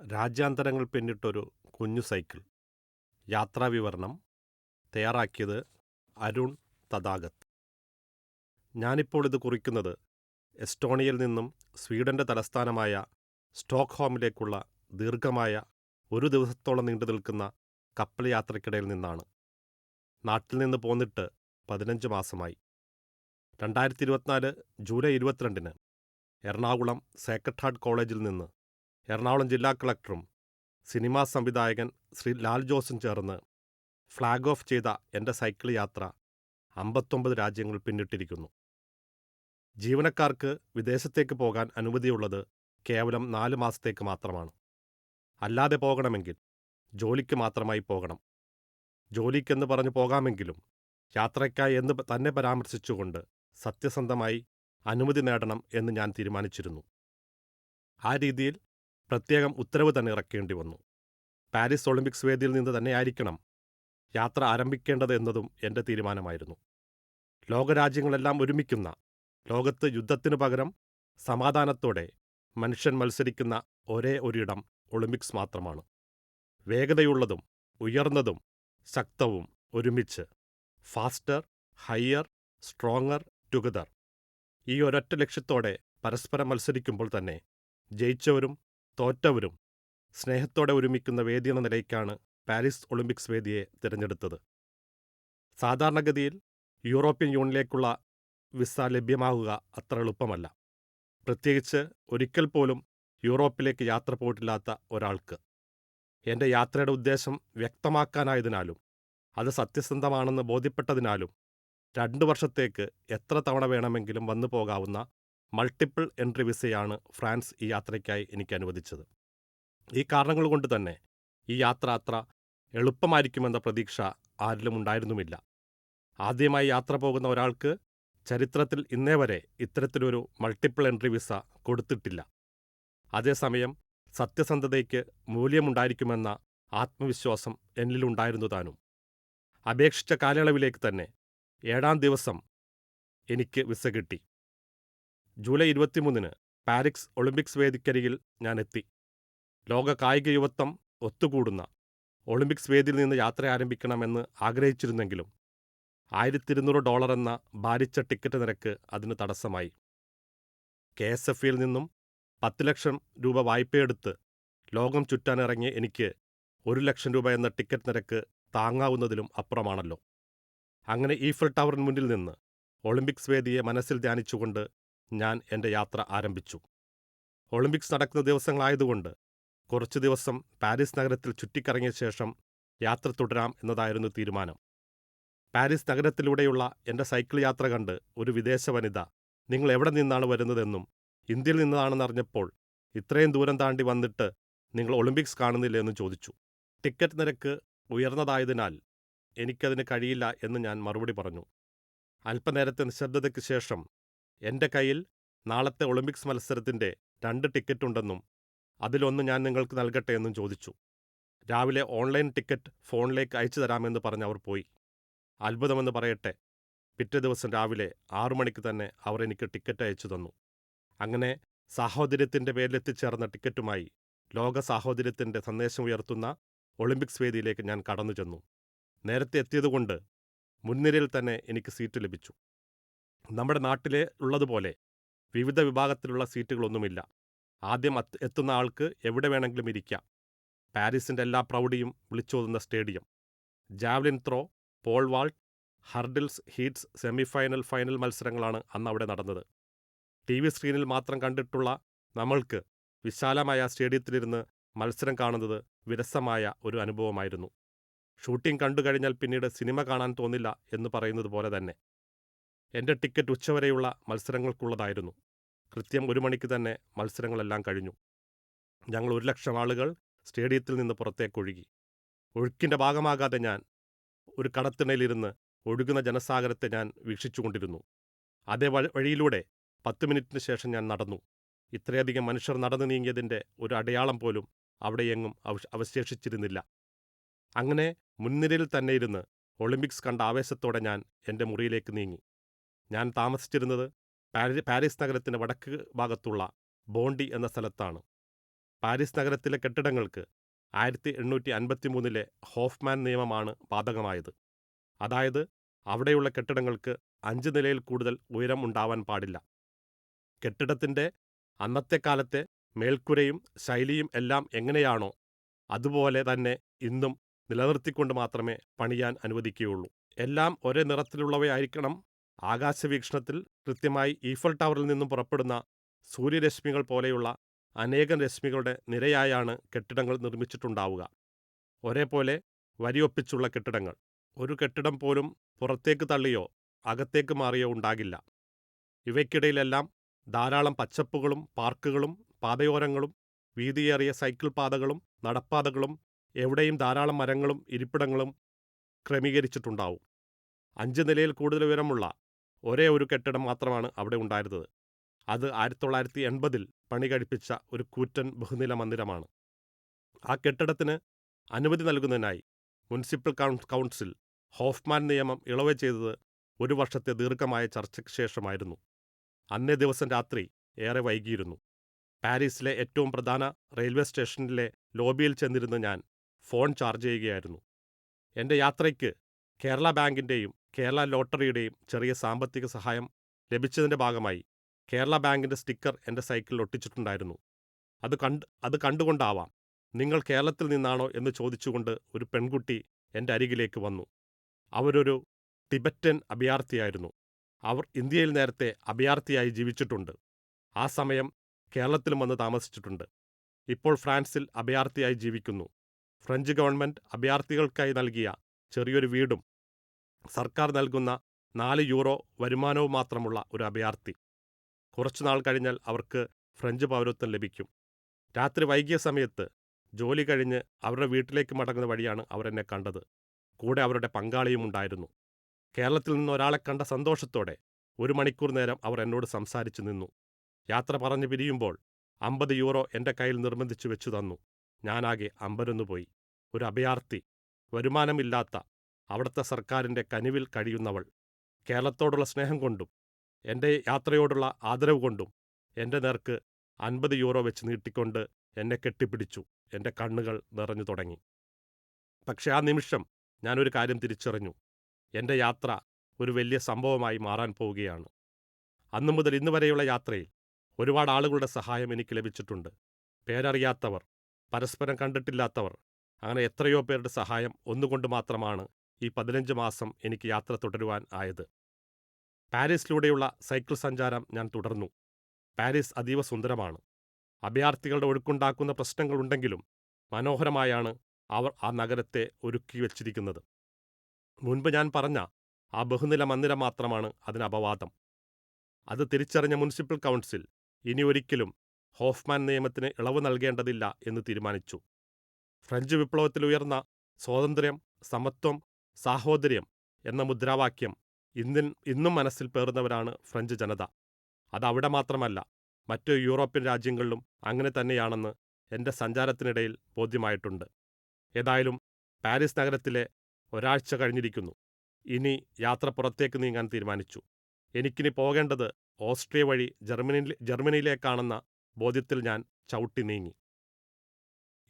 രാജ്യാന്തരങ്ങൾ പിന്നിട്ടൊരു കുഞ്ഞു സൈക്കിൾ. യാത്രാവിവരണം തയ്യാറാക്കിയത് അരുൺ തഥാഗത് ഞാനിപ്പോൾ ഇത് കുറിക്കുന്നത് എസ്റ്റോണിയയിൽ നിന്നും സ്വീഡന്റെ തലസ്ഥാനമായ സ്റ്റോക്ക്ഹോമിലേക്കുള്ള ദീർഘമായ ഒരു ദിവസത്തോളം നീണ്ടു നിൽക്കുന്ന കപ്പൽ യാത്രയ്ക്കിടയിൽ നിന്നാണ്. നാട്ടിൽ നിന്ന് പോന്നിട്ട് പതിനഞ്ച് മാസമായി. രണ്ടായിരത്തി ഇരുപത്തിനാല് ജൂലൈ ഇരുപത്തിരണ്ടിന് എറണാകുളം സേക്രട്ട് ഹാർട്ട് കോളേജിൽ നിന്ന് എറണാകുളം ജില്ലാ കളക്ടറും സിനിമാ സംവിധായകൻ ശ്രീ ലാൽ ജോസും ചേർന്ന് ഫ്ലാഗ് ഓഫ് ചെയ്ത എന്റെ സൈക്കിൾ യാത്ര അമ്പത്തൊമ്പത് രാജ്യങ്ങൾ പിന്നിട്ടിരിക്കുന്നു. ജീവനക്കാർക്ക് വിദേശത്തേക്ക് പോകാൻ അനുമതിയുള്ളത് കേവലം നാല് മാസത്തേക്ക് മാത്രമാണ്. അല്ലാതെ പോകണമെങ്കിൽ ജോലിക്ക് മാത്രമായി പോകണം. ജോലിക്കെന്ന് പറഞ്ഞു പോകാമെങ്കിലും യാത്രയ്ക്കായി എന്ന് തന്നെ പരാമർശിച്ചുകൊണ്ട് സത്യസന്ധമായി അനുമതി നേടണം എന്ന് ഞാൻ തീരുമാനിച്ചിരുന്നു. ആ രീതിയിൽ പ്രത്യേകം ഉത്തരവ് തന്നെ ഇറക്കേണ്ടി വന്നു. പാരീസ് ഒളിമ്പിക്സ് വേദിയിൽ നിന്ന് തന്നെയായിരിക്കണം യാത്ര ആരംഭിക്കേണ്ടത് എന്നതും എന്റെ തീരുമാനമായിരുന്നു. ലോകരാജ്യങ്ങളെല്ലാം ഒരുമിക്കുന്ന ലോകത്ത് യുദ്ധത്തിനു പകരം സമാധാനത്തോടെ മനുഷ്യൻ മത്സരിക്കുന്ന ഒരേ ഒരിടം ഒളിമ്പിക്സ് മാത്രമാണ്. വേഗതയുള്ളതും ഉയർന്നതും ശക്തവും ഒരുമിച്ച് ഫാസ്റ്റർ ഹയ്യർ സ്ട്രോങ്ങർ ടുഗദർ. ഈ ഒരൊറ്റ ലക്ഷ്യത്തോടെ പരസ്പരം മത്സരിക്കുമ്പോൾ തന്നെ ജയിച്ചവരും തോറ്റവരും സ്നേഹത്തോടെ ഒരുമിക്കുന്ന വേദി എന്ന നിലയ്ക്കാണ് പാരീസ് ഒളിമ്പിക്സ് വേദിയെ തിരഞ്ഞെടുത്തത്. സാധാരണഗതിയിൽ യൂറോപ്യൻ യൂണിയനിലേക്കുള്ള വിസ ലഭ്യമാകുക അത്ര എളുപ്പമല്ല. പ്രത്യേകിച്ച് ഒരിക്കൽ പോലും യൂറോപ്പിലേക്ക് യാത്ര പോയിട്ടില്ലാത്ത ഒരാൾക്ക്. എന്റെ യാത്രയുടെ ഉദ്ദേശം വ്യക്തമാക്കാനായതിനാലും അത് സത്യസന്ധമാണെന്ന് ബോധ്യപ്പെട്ടതിനാലും രണ്ടു വർഷത്തേക്ക് എത്ര തവണ വേണമെങ്കിലും വന്നു പോകാവുന്ന മൾട്ടിപ്പിൾ എൻട്രി വിസയാണ് ഫ്രാൻസ് ഈ യാത്രയ്ക്കായി എനിക്ക് അനുവദിച്ചത്. ഈ കാരണങ്ങൾ കൊണ്ട് തന്നെ ഈ യാത്ര അത്ര എളുപ്പമായിരിക്കുമെന്ന പ്രതീക്ഷ ആരിലും ഉണ്ടായിരുന്നുമില്ല. ആദ്യമായി യാത്ര പോകുന്ന ഒരാൾക്ക് ചരിത്രത്തിൽ ഇന്നേ വരെ ഇത്തരത്തിലൊരു മൾട്ടിപ്പിൾ എൻട്രി വിസ കൊടുത്തിട്ടില്ല. അതേസമയം സത്യസന്ധതയ്ക്ക് മൂല്യമുണ്ടായിരിക്കുമെന്ന ആത്മവിശ്വാസം എന്നിലുണ്ടായിരുന്നു താനും. അപേക്ഷിച്ച കാലയളവിലേക്ക് തന്നെ ഏഴാം ദിവസം എനിക്ക് വിസ കിട്ടി. ജൂലൈ ഇരുപത്തിമൂന്നിന് പാരിക്സ് ഒളിമ്പിക്സ് വേദിക്കരികിൽ ഞാൻ എത്തി ലോക കായിക യുവത്വം ഒത്തുകൂടുന്ന ഒളിമ്പിക്സ് വേദിയിൽ നിന്ന് യാത്ര ആരംഭിക്കണമെന്ന് ആഗ്രഹിച്ചിരുന്നെങ്കിലും ആയിരത്തി ഇരുന്നൂറ് ഡോളർ എന്ന ഭാരിച്ച ടിക്കറ്റ് നിരക്ക് അതിന് തടസ്സമായി. കെ എസ് എഫ് ഇയിൽ നിന്നും പത്ത് ലക്ഷം രൂപ വായ്പയെടുത്ത് ലോകം ചുറ്റാനിറങ്ങിയ എനിക്ക് ഒരു ലക്ഷം രൂപ എന്ന ടിക്കറ്റ് നിരക്ക് താങ്ങാവുന്നതിലും അപ്പുറമാണല്ലോ. അങ്ങനെ ഈഫൽ ടവറിന് മുന്നിൽ നിന്ന് ഒളിമ്പിക്സ് വേദിയെ മനസ്സിൽ ധ്യാനിച്ചുകൊണ്ട് ഞാൻ എന്റെ യാത്ര ആരംഭിച്ചു. ഒളിമ്പിക്സ് നടക്കുന്ന ദിവസങ്ങളായതുകൊണ്ട് കുറച്ചു ദിവസം പാരീസ് നഗരത്തിൽ ചുറ്റിക്കറങ്ങിയ ശേഷം യാത്ര തുടരാം എന്നതായിരുന്നു തീരുമാനം. പാരീസ് നഗരത്തിലൂടെയുള്ള എന്റെ സൈക്കിൾ യാത്ര കണ്ട് ഒരു വിദേശ വനിത നിങ്ങൾ എവിടെ നിന്നാണ് വരുന്നതെന്നും ഇന്ത്യയിൽ നിന്നാണെന്നറിഞ്ഞപ്പോൾ ഇത്രയും ദൂരം താണ്ടി വന്നിട്ട് നിങ്ങൾ ഒളിമ്പിക്സ് കാണുന്നില്ല എന്നും ചോദിച്ചു. ടിക്കറ്റ് നിരക്ക് ഉയർന്നതായതിനാൽ എനിക്കതിന് കഴിയില്ല എന്ന് ഞാൻ മറുപടി പറഞ്ഞു. അല്പനേരത്തെ നിശബ്ദതയ്ക്ക് ശേഷം എന്റെ കയ്യിൽ നാളത്തെ ഒളിമ്പിക്സ് മത്സരത്തിന്റെ രണ്ട് ടിക്കറ്റ് ഉണ്ടെന്നും അതിലൊന്ന് ഞാൻ നിങ്ങൾക്ക് നൽകട്ടെ എന്നും ചോദിച്ചു. രാവിലെ ഓൺലൈൻ ടിക്കറ്റ് ഫോണിലേക്ക് അയച്ചു തരാമെന്ന് പറഞ്ഞ് അവർ പോയി. അത്ഭുതമെന്ന് പറയട്ടെ പിറ്റേ ദിവസം രാവിലെ ആറു മണിക്ക് തന്നെ അവർ എനിക്ക് ടിക്കറ്റ് അയച്ചു തന്നു. അങ്ങനെ സാഹോദര്യത്തിന്റെ പേരിലെത്തിച്ചേർന്ന ടിക്കറ്റുമായി ലോക സാഹോദര്യത്തിന്റെ സന്ദേശം ഉയർത്തുന്ന ഒളിമ്പിക്സ് വേദിയിലേക്ക് ഞാൻ കടന്നു ചെന്നു നേരത്തെ എത്തിയതുകൊണ്ട് മുൻനിരയിൽ തന്നെ എനിക്ക് സീറ്റ് ലഭിച്ചു. നമ്മുടെ നാട്ടിലെ ഉള്ളതുപോലെ വിവിധ വിഭാഗത്തിലുള്ള സീറ്റുകളൊന്നുമില്ല. ആദ്യം എത്തുന്ന ആൾക്ക് എവിടെ വേണമെങ്കിലും ഇരിക്കാം. പാരീസിന്റെ എല്ലാ പ്രൗഢിയും വിളിച്ചോതുന്ന stadium. Javelin throw pole vault hurdles heats semifinal final മത്സരങ്ങളാണ് അന്ന് അവിടെ നടന്നത്. ടി വി സ്ക്രീനിൽ മാത്രം കണ്ടിട്ടുള്ള നമ്മൾക്ക് വിശാലമായ സ്റ്റേഡിയത്തിലിരുന്ന് മത്സരം കാണുന്നത് വിരസമായ ഒരു അനുഭവമായിരുന്നു. ഷൂട്ടിംഗ് കണ്ടു കഴിഞ്ഞാൽ പിന്നീട് സിനിമ കാണാൻ തോന്നില്ല എന്ന് പറയുന്നത് പോലെ തന്നെ. എന്റെ ടിക്കറ്റ് ഉച്ചവരെയുള്ള മത്സരങ്ങൾക്കുള്ളതായിരുന്നു. കൃത്യം ഒരു മണിക്ക് തന്നെ മത്സരങ്ങളെല്ലാം കഴിഞ്ഞു. ഞങ്ങൾ ഒരു ലക്ഷം ആളുകൾ സ്റ്റേഡിയത്തിൽ നിന്ന് പുറത്തേക്കൊഴുകി ഒഴുക്കിന്റെ ഭാഗമാകാതെ ഞാൻ ഒരു കടത്തിണയിലിരുന്ന് ഒഴുകുന്ന ജനസാഗരത്തെ ഞാൻ വീക്ഷിച്ചുകൊണ്ടിരുന്നു. അതേ വഴിയിലൂടെ പത്ത് മിനിറ്റിന് ശേഷം ഞാൻ നടന്നു. ഇത്രയധികം മനുഷ്യർ നടന്നു നീങ്ങിയതിന്റെ ഒരു അടയാളം പോലും അവിടെയെങ്ങും അവശേഷിച്ചിരുന്നില്ല. അങ്ങനെ മുൻനിരയിൽ തന്നെ ഇരുന്ന് ഒളിമ്പിക്സ് കണ്ട ആവേശത്തോടെ ഞാൻ എന്റെ മുറിയിലേക്ക് നീങ്ങി. ഞാൻ താമസിച്ചിരുന്നത് പാരീസ് നഗരത്തിന്റെ വടക്ക് ഭാഗത്തുള്ള ബോണ്ടി എന്ന സ്ഥലത്താണ്. പാരീസ് നഗരത്തിലെ കെട്ടിടങ്ങൾക്ക് ആയിരത്തി എണ്ണൂറ്റി അൻപത്തി മൂന്നിലെ ഹോഫ്മാൻ നിയമമാണ് ബാധകമായത്. അതായത് അവിടെയുള്ള കെട്ടിടങ്ങൾക്ക് അഞ്ച് നിലയിൽ കൂടുതൽ ഉയരം ഉണ്ടാവാൻ പാടില്ല. കെട്ടിടത്തിന്റെ അന്നത്തെ കാലത്തെ മേൽക്കുരയും ശൈലിയും എല്ലാം എങ്ങനെയാണോ അതുപോലെ തന്നെ ഇന്നും നിലനിർത്തിക്കൊണ്ട് മാത്രമേ പണിയാൻ അനുവദിക്കുകയുള്ളൂ. എല്ലാം ഒരേ നിറത്തിലുള്ളവയായിരിക്കണം ആകാശവീക്ഷണത്തിൽ കൃത്യമായി ഈഫൽ ടവറിൽ നിന്നും പുറപ്പെടുന്ന സൂര്യരശ്മികൾ പോലെയുള്ള അനേകം രശ്മികളുടെ നിരയായാണ് കെട്ടിടങ്ങൾ നിർമ്മിച്ചിട്ടുണ്ടാവുക. ഒരേപോലെ വരിയൊപ്പിച്ചുള്ള കെട്ടിടങ്ങൾ. ഒരു കെട്ടിടം പോലും പുറത്തേക്ക് തള്ളിയോ അകത്തേക്ക് മാറിയോ ഉണ്ടാകില്ല. ഇവയ്ക്കിടയിലെല്ലാം ധാരാളം പച്ചപ്പുകളും പാർക്കുകളും പാതയോരങ്ങളും വീതിയേറിയ സൈക്കിൾ പാതകളും നടപ്പാതകളും എവിടെയും ധാരാളം മരങ്ങളും ഇരിപ്പിടങ്ങളും ക്രമീകരിച്ചിട്ടുണ്ടാവും. അഞ്ച് നിലയിൽ കൂടുതൽ ഉയരമുള്ള ഒരേ ഒരു കെട്ടിടം മാത്രമാണ് അവിടെ ഉണ്ടായിരുന്നത്. അത് ആയിരത്തി തൊള്ളായിരത്തി എൺപതിൽ പണി കഴിപ്പിച്ച ഒരു കൂറ്റൻ ബഹുനില മന്ദിരമാണ്. ആ കെട്ടിടത്തിന് അനുമതി നൽകുന്നതിനായി മുനിസിപ്പൽ കൗൺസിൽ ഹോഫ്മാൻ നിയമം ഇളവ് ചെയ്തത് ഒരു വർഷത്തെ ദീർഘമായ ചർച്ചയ്ക്ക് ശേഷമായിരുന്നു. അന്നേ ദിവസം രാത്രി ഏറെ വൈകിയിരുന്നു. പാരീസിലെ ഏറ്റവും പ്രധാന റെയിൽവേ സ്റ്റേഷനിലെ ലോബിയിൽ ചെന്നിരുന്ന് ഞാൻ ഫോൺ ചാർജ് ചെയ്യുകയായിരുന്നു. എന്റെ യാത്രയ്ക്ക് കേരള ബാങ്കിന്റെയും കേരള ലോട്ടറിയുടെയും ചെറിയ സാമ്പത്തിക സഹായം ലഭിച്ചതിന്റെ ഭാഗമായി കേരള ബാങ്കിന്റെ സ്റ്റിക്കർ എന്റെ സൈക്കിളിൽ ഒട്ടിച്ചിട്ടുണ്ടായിരുന്നു. അത് കണ്ട് അത് കണ്ടുകൊണ്ടാവാം നിങ്ങൾ കേരളത്തിൽ നിന്നാണോ എന്ന് ചോദിച്ചുകൊണ്ട് ഒരു പെൺകുട്ടി എന്റെ അരികിലേക്ക് വന്നു. അവരൊരു ടിബറ്റൻ അഭയാർത്ഥിയായിരുന്നു. അവർ ഇന്ത്യയിൽ നേരത്തെ അഭയാർത്ഥിയായി ജീവിച്ചിട്ടുണ്ട്. ആ സമയം കേരളത്തിലും വന്ന് താമസിച്ചിട്ടുണ്ട്. ഇപ്പോൾ ഫ്രാൻസിൽ അഭയാർത്ഥിയായി ജീവിക്കുന്നു. ഫ്രഞ്ച് ഗവൺമെന്റ് അഭയാർത്ഥികൾക്കായി നൽകിയ ചെറിയൊരു വീടും സർക്കാർ നൽകുന്ന നാല് യൂറോ വരുമാനവും മാത്രമുള്ള ഒരു അഭയാർത്ഥി. കുറച്ചുനാൾ കഴിഞ്ഞാൽ അവർക്ക് ഫ്രഞ്ച് പൗരത്വം ലഭിക്കും. രാത്രി വൈകിയ സമയത്ത് ജോലി കഴിഞ്ഞ് അവരുടെ വീട്ടിലേക്ക് മടങ്ങുന്ന വഴിയാണ് അവരെന്നെ കണ്ടത്. കൂടെ അവരുടെ പങ്കാളിയും ഉണ്ടായിരുന്നു. കേരളത്തിൽ നിന്ന് ഒരാളെ കണ്ട സന്തോഷത്തോടെ ഒരു മണിക്കൂർ നേരം അവർ എന്നോട് സംസാരിച്ചു നിന്നു. യാത്ര പറഞ്ഞു പിരിയുമ്പോൾ അമ്പത് യൂറോ എന്റെ കയ്യിൽ നിർബന്ധിച്ചു വെച്ചു തന്നു. ഞാനാകെ അമ്പരന്നു പോയി ഒരു അഭയാർത്ഥി. വരുമാനമില്ലാത്ത അവിടുത്തെ സർക്കാരിന്റെ കനിവിൽ കഴിയുന്നവൾ. കേരളത്തോടുള്ള സ്നേഹം കൊണ്ടും എന്റെ യാത്രയോടുള്ള ആദരവ് കൊണ്ടും എന്റെ നേർക്ക് അൻപത് യൂറോ വെച്ച് നീട്ടിക്കൊണ്ട് എന്നെ കെട്ടിപ്പിടിച്ചു. എന്റെ കണ്ണുകൾ നിറഞ്ഞു തുടങ്ങി. പക്ഷേ ആ നിമിഷം ഞാനൊരു കാര്യം തിരിച്ചറിഞ്ഞു. എന്റെ യാത്ര ഒരു വലിയ സംഭവമായി മാറാൻ പോവുകയാണ്. അന്നു മുതൽ ഇന്ന് വരെയുള്ള യാത്രയിൽ ഒരുപാട് ആളുകളുടെ സഹായം എനിക്ക് ലഭിച്ചിട്ടുണ്ട്. പേരറിയാത്തവർ പരസ്പരം കണ്ടിട്ടില്ലാത്തവർ അങ്ങനെ എത്രയോ പേരുടെ സഹായം ഒന്നുകൊണ്ട് മാത്രമാണ് ഈ പതിനഞ്ച് മാസം എനിക്ക് യാത്ര തുടരുവാൻ ആയത്. പാരീസിലൂടെയുള്ള സൈക്കിൾ സഞ്ചാരം ഞാൻ തുടർന്നു. പാരീസ് അതീവ സുന്ദരമാണ്. അഭയാർത്ഥികളുടെ ഒഴുക്കുണ്ടാക്കുന്ന പ്രശ്നങ്ങളുണ്ടെങ്കിലും മനോഹരമായാണ് അവർ ആ നഗരത്തെ ഒരുക്കി വച്ചിരിക്കുന്നത്. മുൻപ് ഞാൻ പറഞ്ഞ ആ ബഹുനില മന്ദിരം മാത്രമാണ് അതിന് അപവാദം. അത് തിരിച്ചറിഞ്ഞ മുനിസിപ്പൽ കൗൺസിൽ ഇനി ഒരിക്കലും ഹോഫ്മാൻ നിയമത്തിന് ഇളവ് നൽകേണ്ടതില്ല എന്ന് തീരുമാനിച്ചു. ഫ്രഞ്ച് വിപ്ലവത്തിൽ ഉയർന്ന സ്വാതന്ത്ര്യം സമത്വം സാഹോദര്യം എന്ന മുദ്രാവാക്യം ഇന്നിൻ ഇന്നും മനസ്സിൽ പേറുന്നവരാണ് ഫ്രഞ്ച് ജനത. അതവിടെ മാത്രമല്ല മറ്റു യൂറോപ്യൻ രാജ്യങ്ങളിലും അങ്ങനെ തന്നെയാണെന്ന് എന്റെ സഞ്ചാരത്തിനിടയിൽ ബോധ്യമായിട്ടുണ്ട്. ഏതായാലും പാരീസ് നഗരത്തിലെ ഒരാഴ്ച കഴിഞ്ഞിരിക്കുന്നു. ഇനി യാത്ര പുറത്തേക്ക് നീങ്ങാൻ തീരുമാനിച്ചു. എനിക്കിനി പോകേണ്ടത് ഓസ്ട്രിയ വഴി ജർമ്മനി ജർമ്മനിയിലേക്കാണെന്ന ബോധ്യത്തിൽ ഞാൻ ചവിട്ടി നീങ്ങി.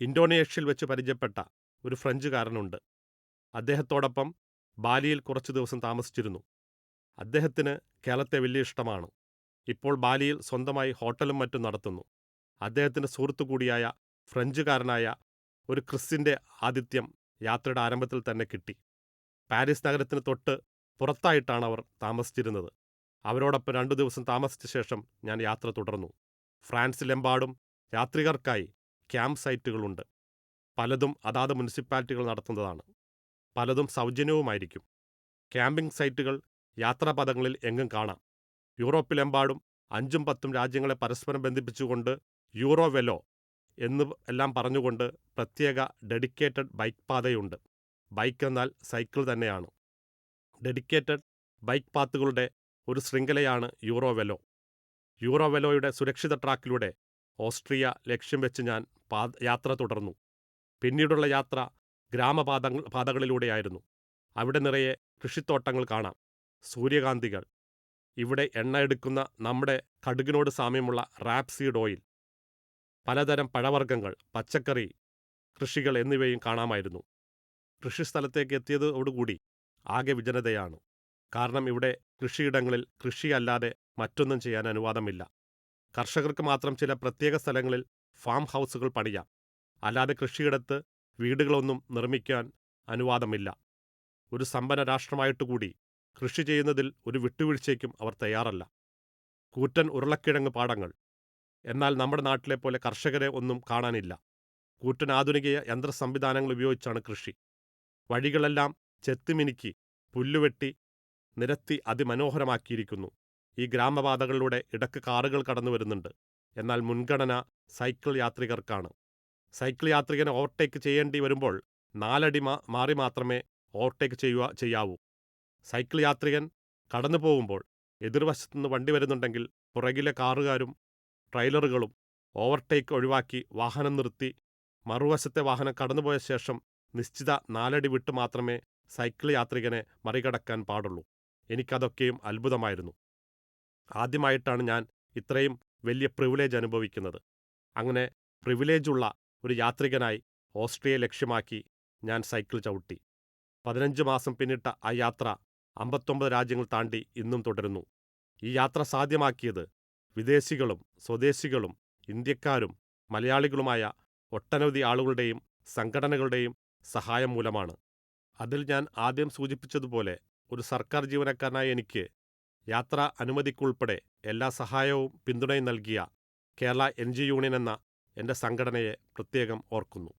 ഇൻഡോനേഷ്യയിൽ വെച്ച് പരിചയപ്പെട്ട ഒരു ഫ്രഞ്ചുകാരനുണ്ട്. അദ്ദേഹത്തോടൊപ്പം ബാലിയിൽ കുറച്ചു ദിവസം താമസിച്ചിരുന്നു. അദ്ദേഹത്തിന് കേരളത്തെ വലിയ ഇഷ്ടമാണ്. ഇപ്പോൾ ബാലിയിൽ സ്വന്തമായി ഹോട്ടലും മറ്റും നടത്തുന്നു. അദ്ദേഹത്തിന്റെ സുഹൃത്തു കൂടിയായ ഫ്രഞ്ചുകാരനായ ഒരു ക്രിസ്സിന്റെ ആതിഥ്യം യാത്രയുടെ ആരംഭത്തിൽ തന്നെ കിട്ടി. പാരീസ് നഗരത്തിന് തൊട്ട് പുറത്തായിട്ടാണ് അവർ താമസിച്ചിരുന്നത്. അവരോടൊപ്പം രണ്ടു ദിവസം താമസിച്ച ശേഷം ഞാൻ യാത്ര തുടർന്നു. ഫ്രാൻസിലെമ്പാടും യാത്രികർക്കായി ക്യാമ്പ് സൈറ്റുകളുണ്ട്. പലതും അതാത് മുനിസിപ്പാലിറ്റികൾ നടത്തുന്നതാണ്. പലതും സൗജന്യവുമായിരിക്കും. ക്യാമ്പിംഗ് സൈറ്റുകൾ യാത്രാപഥങ്ങളിൽ എങ്ങും കാണാം. യൂറോപ്പിലെമ്പാടും അഞ്ചും പത്തും രാജ്യങ്ങളെ പരസ്പരം ബന്ധിപ്പിച്ചുകൊണ്ട് യൂറോ വെലോ എന്ന് എല്ലാം പറഞ്ഞുകൊണ്ട് പ്രത്യേക ഡെഡിക്കേറ്റഡ് ബൈക്ക് പാതയുണ്ട്. ബൈക്ക് എന്നാൽ സൈക്കിൾ തന്നെയാണ്. ഡെഡിക്കേറ്റഡ് ബൈക്ക് പാത്തുകളുടെ ഒരു ശൃംഖലയാണ് യൂറോ വെലോ യൂറോ വെലോയുടെ സുരക്ഷിത ട്രാക്കിലൂടെ ഓസ്ട്രിയ ലക്ഷ്യം വെച്ച് ഞാൻ യാത്ര തുടർന്നു. പിന്നീടുള്ള യാത്ര ഗ്രാമപാതങ്ങൾ പാതകളിലൂടെയായിരുന്നു. അവിടെ നിറയെ കൃഷിത്തോട്ടങ്ങൾ കാണാം. സൂര്യകാന്തികൾ. ഇവിടെ എണ്ണ എടുക്കുന്ന നമ്മുടെ കടുകിനോട് സാമ്യമുള്ള റാപ്സീഡ് ഓയിൽ. പലതരം പഴവർഗങ്ങൾ പച്ചക്കറി കൃഷികൾ എന്നിവയും കാണാമായിരുന്നു. കൃഷിസ്ഥലത്തേക്ക് എത്തിയതോടുകൂടി ആകെ വിജനതയാണ്. കാരണം ഇവിടെ കൃഷിയിടങ്ങളിൽ കൃഷിയല്ലാതെ മറ്റൊന്നും ചെയ്യാൻ അനുവാദമില്ല. കർഷകർക്ക് മാത്രം ചില പ്രത്യേക സ്ഥലങ്ങളിൽ ഫാം ഹൗസുകൾ പണിയാം. അല്ലാതെ കൃഷിയിടത്ത് വീടുകളൊന്നും നിർമ്മിക്കാൻ അനുവാദമില്ല. ഒരു സമ്പന്ന രാഷ്ട്രമായിട്ട് കൂടി കൃഷി ചെയ്യുന്നതിൽ ഒരു വിട്ടുവീഴ്ചയ്ക്കും അവർ തയ്യാറല്ല. കൂറ്റൻ ഉരുളക്കിഴങ്ങ് പാടങ്ങൾ. എന്നാൽ നമ്മുടെ നാട്ടിലെ പോലെ കർഷകരെ ഒന്നും കാണാനില്ല. കൂറ്റൻ ആധുനിക യന്ത്ര സംവിധാനങ്ങൾ ഉപയോഗിച്ചാണ് കൃഷി. വഴികളെല്ലാം ചെത്തിമിനുക്കി പുല്ലുവെട്ടി നിരത്തി അതിമനോഹരമാക്കിയിരിക്കുന്നു. ഈ ഗ്രാമപാതകളിലൂടെ ഇടയ്ക്ക് കാറുകൾ കടന്നു വരുന്നുണ്ട് എന്നാൽ മുൻഗണന സൈക്കിൾ യാത്രികർക്കാണ്. സൈക്കിൾ യാത്രികനെ ഓവർടേക്ക് ചെയ്യേണ്ടി വരുമ്പോൾ നാലടി മാറി മാത്രമേ ഓവർടേക്ക് ചെയ്യുക ചെയ്യാവൂ. സൈക്കിൾ യാത്രികൻ കടന്നു പോകുമ്പോൾ എതിർവശത്തുനിന്ന് വണ്ടി വരുന്നുണ്ടെങ്കിൽ പുറകിലെ കാറുകാരും ട്രെയിലറുകളും ഓവർടേക്ക് ഒഴിവാക്കി വാഹനം നിർത്തി മറുവശത്തെ വാഹനം കടന്നുപോയ ശേഷം നിശ്ചിത നാലടി വിട്ട് മാത്രമേ സൈക്കിൾ യാത്രികനെ മറികടക്കാൻ പാടുള്ളൂ. എനിക്കതൊക്കെയും അത്ഭുതമായിരുന്നു. ആദ്യമായിട്ടാണ് ഞാൻ ഇത്രയും വലിയ പ്രിവിലേജ് അനുഭവിക്കുന്നത്. അങ്ങനെ പ്രിവിലേജുള്ള ഒരു യാത്രികനായി ഓസ്ട്രിയയെ ലക്ഷ്യമാക്കി ഞാൻ സൈക്കിൾ ചവിട്ടി. പതിനഞ്ച് മാസം പിന്നിട്ട ആ യാത്ര അമ്പത്തൊമ്പത് രാജ്യങ്ങൾ താണ്ടി ഇന്നും തുടരുന്നു. ഈ യാത്ര സാധ്യമാക്കിയത് വിദേശികളും സ്വദേശികളും ഇന്ത്യക്കാരും മലയാളികളുമായ ഒട്ടനവധി ആളുകളുടെയും സംഘടനകളുടെയും സഹായം മൂലമാണ്. അതിൽ ഞാൻ ആദ്യം സൂചിപ്പിച്ചതുപോലെ ഒരു സർക്കാർ ജീവനക്കാരനായ എനിക്ക് യാത്രാ അനുമതിക്കുൾപ്പെടെ എല്ലാ സഹായവും പിന്തുണയും നൽകിയ കേരള എൻ ജി യൂണിയൻ എന്ന എന്റെ സംഘടനയെ പ്രത്യേകം ഓർക്കുന്നു.